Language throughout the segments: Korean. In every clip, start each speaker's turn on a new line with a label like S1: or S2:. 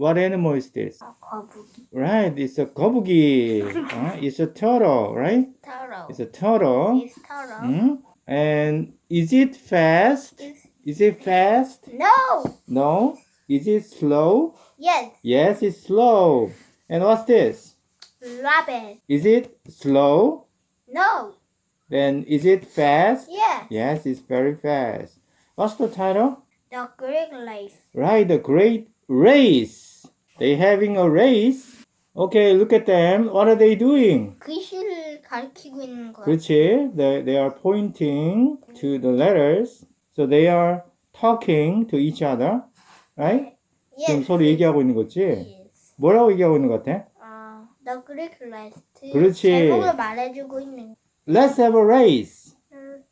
S1: What animal is this?
S2: 아, 거북이.
S1: Right, it's a 거북이. 어? It's a turtle, right?
S2: 타로.
S1: It's a turtle.
S2: Is 타로.
S1: 음? And is it fast?
S2: Is
S1: Is it fast?
S2: no.
S1: No. Is it slow?
S2: Yes.
S1: Yes, it's slow. And what's this?
S2: Rabbit.
S1: Is it slow?
S2: No.
S1: Then is it fast?
S2: Yes.
S1: Yes, it's very fast. What's the title?
S2: The Greek race.
S1: Right, the great race. They having a race. Okay, look at them. What are they doing?
S2: 글씨를 가리키고 있는 거야.
S1: 그렇지. They, they are pointing to the letters. So they are talking to each other. Right? 지금
S2: Yes.
S1: 서로 얘기하고 있는 거지?
S2: Yes.
S1: 뭐라고 얘기하고 있는 것 같아?
S2: 아, The Greek race.
S1: 그렇지.
S2: 제목을 말해주고 있는.
S1: Let's have a race.
S2: 음,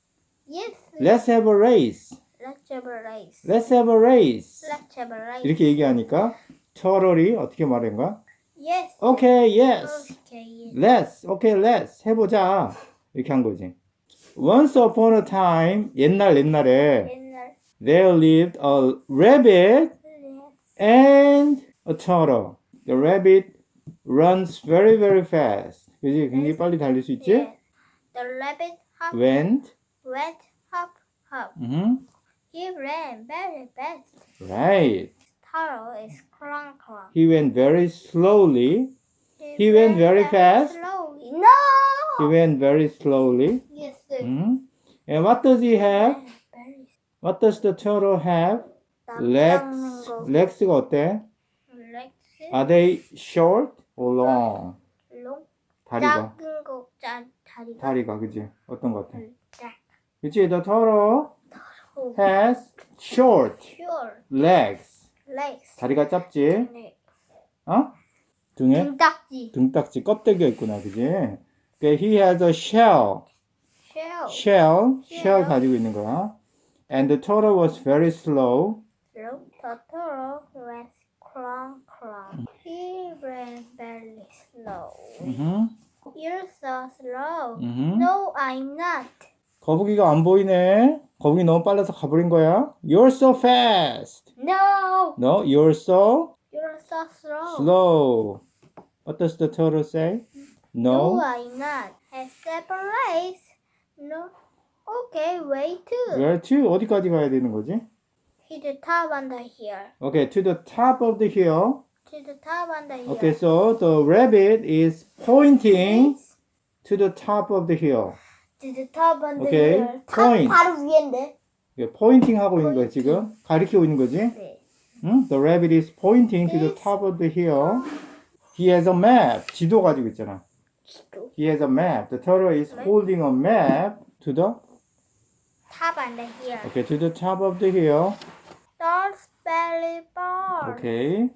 S2: Yes.
S1: Let's have a race.
S2: Let's have a race.
S1: Let's have a race.
S2: Let's have a race.
S1: 이렇게 얘기하니까 터럴이 어떻게 말한 거야?
S2: Yes.
S1: Okay, yes.
S2: Okay.
S1: Let's. Okay, let's. 해보자. 이렇게 한 거지. Once upon a time, 옛날 옛날에
S2: 옛날.
S1: there lived a rabbit and a turtle. The rabbit runs very very fast. 그지? 굉장히 빨리 달릴 수 있지?
S2: Yes. The rabbit hop
S1: Went.
S2: went hop hop.
S1: 음.
S2: He ran very fast.
S1: Right.
S2: Taro is clunk clunk.
S1: He went very slowly. He went very fast.
S2: Slowly. No.
S1: He went very slowly.
S2: Yes. sir.
S1: 음. And what does he have?
S2: Very
S1: What does the turtle have? Legs. Legs가 어때?
S2: Legs.
S1: Are they short or long?
S2: long.
S1: 다리가.
S2: 작은 거, 짜, 다리가.
S1: 다리가 그지? 어떤 것 같아?
S2: 음, 작.
S1: 그치? The turtle
S2: 오,
S1: has short
S2: Sure.
S1: legs.
S2: Legs.
S1: 다리가 짧지?
S2: 네.
S1: 어? 등에
S2: 등딱지.
S1: 등딱지 껍데기가 있구나, 그지? 그 he has a shell.
S2: Shell.
S1: shell, shell. 가지고 있는 거야. And the turtle was very slow.
S2: Look, the turtle went clunk clunk. He ran very slow.
S1: 음흠,
S2: You're so slow.
S1: 음흠.
S2: No, I'm not.
S1: 거북이가 안 보이네. 거북이 너무 빨라서 가버린 거야. You're so fast.
S2: No,
S1: No, you're so
S2: you're so slow.
S1: slow. What does the turtle say?
S2: No,
S1: No.
S2: I'm not. Except race. No. Okay, wait too.
S1: Where to? 어디까지 가야 되는 거지?
S2: To the top on the hill.
S1: Okay, to the top of the hill.
S2: To the top on the hill.
S1: Okay, so the rabbit is pointing to the top of the hill.
S2: To the top on the
S1: Okay,
S2: hill. 탑
S1: point.
S2: 바로 위인데.
S1: 포인팅 하고 있는 거야 지금. 가리키고 있는 거지?
S2: 네.
S1: 응? The rabbit is pointing to the top of the hill. He has a map. 지도 가지고 있잖아.
S2: 지도.
S1: He has a map. The turtle is holding a map to the
S2: Top on the hill.
S1: okay to the top of the hill.
S2: Dolls belly bar.
S1: 오케이.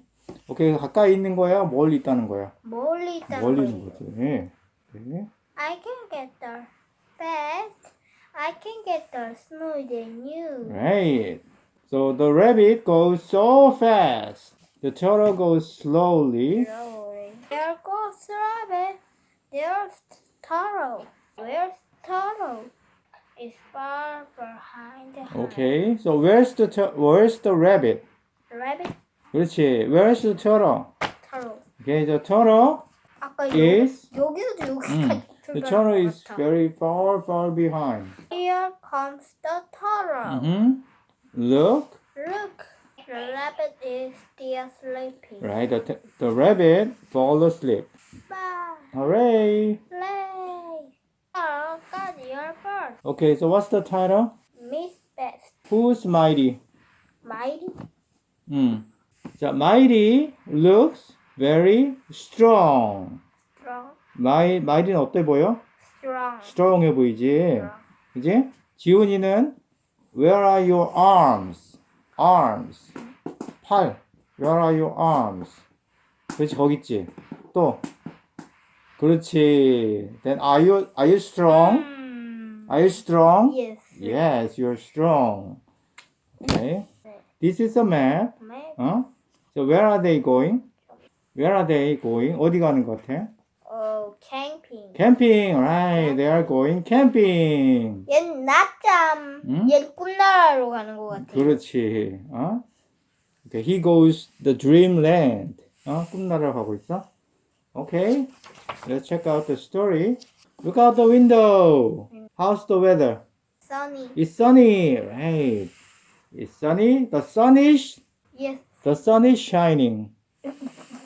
S1: 오케이 가까이 있는 거야? 멀리 있다는 거야?
S2: 멀리 있다는
S1: 멀리. 있는 거지. 네.
S2: I can get there. I can get there smoother than you.
S1: Right. So the rabbit goes so fast. The turtle goes slowly.
S2: Slowly. There goes rabbit. There's Taro. Where's Taro? It's far behind the house.
S1: Okay. So where's the tur- where's the rabbit?
S2: Rabbit
S1: 그렇지. Where's the turtle?
S2: Taro.
S1: Okay, the turtle
S2: 아까 여,
S1: is
S2: 여기서도
S1: 음,
S2: 여기까지
S1: the
S2: 출발한
S1: turtle
S2: 것
S1: is
S2: 같아.
S1: very far, far behind.
S2: Here comes the Taro.
S1: hmm Look,
S2: Look, the rabbit is still sleeping.
S1: right? The, t- the rabbit fall asleep.
S2: Bye.
S1: Hooray!
S2: Play. Oh, got your bird.
S1: Okay, so what's the title?
S2: Miss Best.
S1: Who's mighty?
S2: Mighty.
S1: 음. 자, mighty looks very strong.
S2: Strong.
S1: 마이, mighty는 어때 보여?
S2: Strong.
S1: strong해 보이지? 그지? 지훈이는 Where are your arms? Arms. 팔. Where are your arms? 그렇지, 거기 있지. 또. 그렇지. Then are you, are you strong?
S2: Hmm.
S1: Are you strong?
S2: Yes.
S1: Yes, you're strong. Okay. This is a map.
S2: Map.
S1: 어? So where are they going? Where are they going? 어디 가는 것 같아?
S2: Oh, camping.
S1: Camping, right? They are going camping.
S2: 얜 낮잠.
S1: 응?
S2: 얜 꿈나라로 가는 것 같아.
S1: 그렇지. 어? Okay, he goes the dreamland. 어, 꿈나라로 가고 있어. Okay, let's check out the story. Look out the window. How's the weather?
S2: Sunny.
S1: It's sunny, right? It's sunny. The sun is
S2: Yes.
S1: the sun is shining.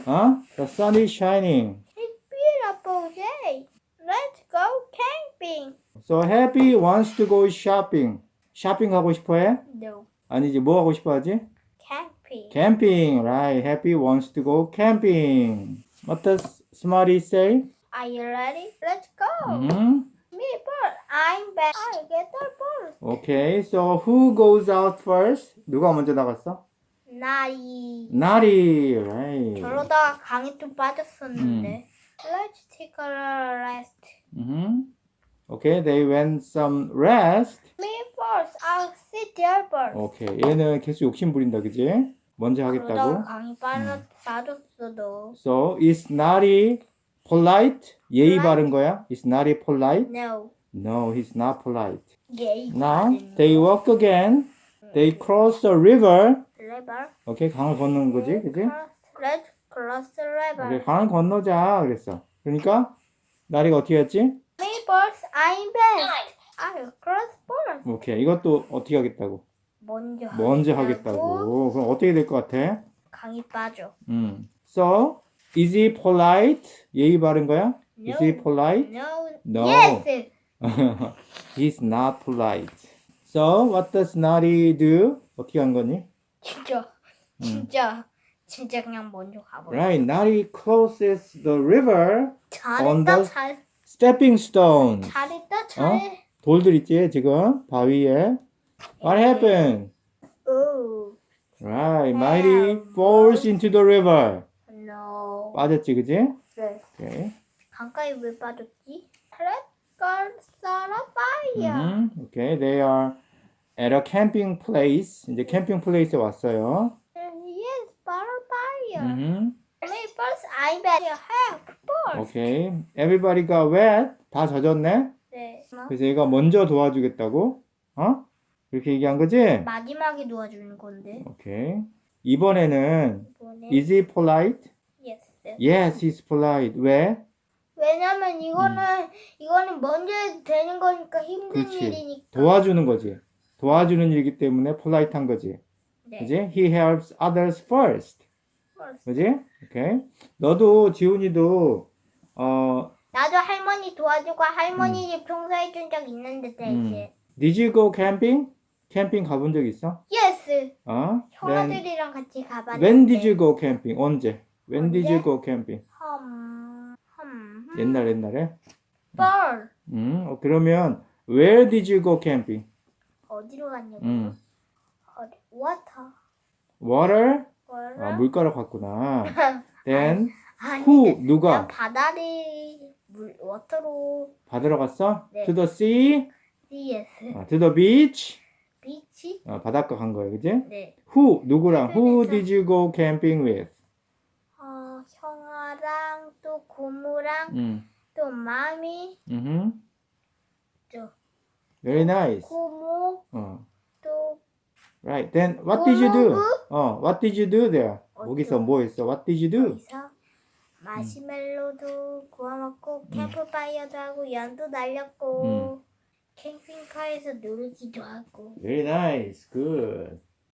S1: Huh? The sun is shining.
S2: It's beautiful day. Let's go camping.
S1: So happy wants to go shopping. 쇼핑 가고 싶어 해?
S2: No.
S1: 아니지 뭐 하고 싶어 하지?
S2: Camping.
S1: Camping, right? Happy wants to go camping. What does Smarty say?
S2: Are you ready? Let's go.
S1: 음,
S2: Me first. I'm back. I get the first.
S1: okay. So who goes out first? 누가 먼저 나갔어?
S2: 나이.
S1: Nari, right?
S2: 저러다가 강에 좀 빠졌었는데. Let's take a rest.
S1: 음. Okay, they went some rest.
S2: Me first. I'll sit there first.
S1: 오케이, 얘는 계속 욕심 부린다, 그지? 먼저 하겠다고.
S2: 강에 빠졌, 빠졌어 너.
S1: So is Nari polite? 예의. 바른 거야? Is Nari polite?
S2: No.
S1: No, he's not polite.
S2: 예.
S1: Now they walk again. They cross the river.
S2: River.
S1: 오케이, 강을 건너는 거지, 그지?
S2: Let's cross the river.
S1: 오케이, 강을 건너자 그랬어. 그러니까 나리가 어떻게 했지?
S2: Me first. I'm best. I'll cross first.
S1: 오케이, 이것도 어떻게 하겠다고?
S2: 먼저.
S1: 먼저 하겠다고. 그럼 어떻게 될 것 같아?
S2: 강이 빠져.
S1: 음. So is he polite? 예의 바른 거야? Is he
S2: No.
S1: polite?
S2: No.
S1: No.
S2: Yes.
S1: He's not polite. So what does Nari do? 어떻게 한 거니?
S2: 진짜. 진짜. 진짜 그냥 먼저 가버려.
S1: Right, Nari crosses the river. on
S2: 잘했다
S1: the-
S2: 잘.
S1: Stepping stones.
S2: 잘했다 잘해.
S1: 돌들 있지 지금 바위에. What happened?
S2: 오.
S1: Right, Mighty falls into the river.
S2: No.
S1: 빠졌지, 그지?
S2: 네.
S1: Okay.
S2: 강가에 왜 빠졌지? Fire.
S1: 음, okay, they are at a camping place. 이제 캠핑 플레이스에 왔어요.
S2: Yes, fire.
S1: 음,
S2: Me first, I bet you have first.
S1: okay. Everybody got wet. 다 젖었네.
S2: 네.
S1: 그래서 얘가 먼저 도와주겠다고. 어? 이렇게 얘기한 거지?
S2: 마지막에 도와주는 건데.
S1: 오케이. 이번에는
S2: 이번에.
S1: is he polite?
S2: Yes.
S1: Yes, he's polite. 왜?
S2: 왜냐면 이거는 이거는 먼저 해도 되는 거니까 힘든
S1: 음. 그렇지.
S2: 일이니까.
S1: 도와주는 거지. 도와주는 일이기 때문에 polite한 거지.
S2: 네.
S1: 그지? He helps others first.
S2: First.
S1: 그지? 오케이. 너도 지훈이도 어
S2: 나도 할머니 도와주고 할머니 집 청소해준 적 있는데
S1: 음.
S2: 이제.
S1: Did you go camping? 캠핑 가본 적 있어?
S2: Yes.
S1: 어? Then
S2: 형아들이랑 같이 가봤는데.
S1: when did you go camping? 언제? When did you go camping?
S2: 험. 험.
S1: 옛날 옛날에?
S2: 뻘.
S1: 음. 어, 그러면 where did you go camping?
S2: 어디로 갔냐고.
S1: 음.
S2: 어디? Water.
S1: water?
S2: Water.
S1: 아, 물가로 갔구나. Then
S2: 아니.
S1: who
S2: 그냥
S1: 누가
S2: 바다를 물 워터로.
S1: 받으러 갔어?
S2: 네.
S1: To the sea?
S2: Yes.
S1: 아, to the beach?
S2: 비치?
S1: 아, 바닷가 간 거예요, 그지?
S2: 네.
S1: Who 누구랑? Who did you go camping with?
S2: 어, 형아랑 또 고모랑
S1: 음,
S2: 또 마미
S1: 음,
S2: 또
S1: very nice.
S2: 고모
S1: 어,
S2: 또
S1: right. Then what did you do? 어, what did you do there? 거기서 뭐 했어? What did you do?
S2: 거기서 마시멜로도 구워 먹고 캠프파이어도 하고 연도 날렸고 캠핑카에서 놀기도 하고
S1: Very nice. Good.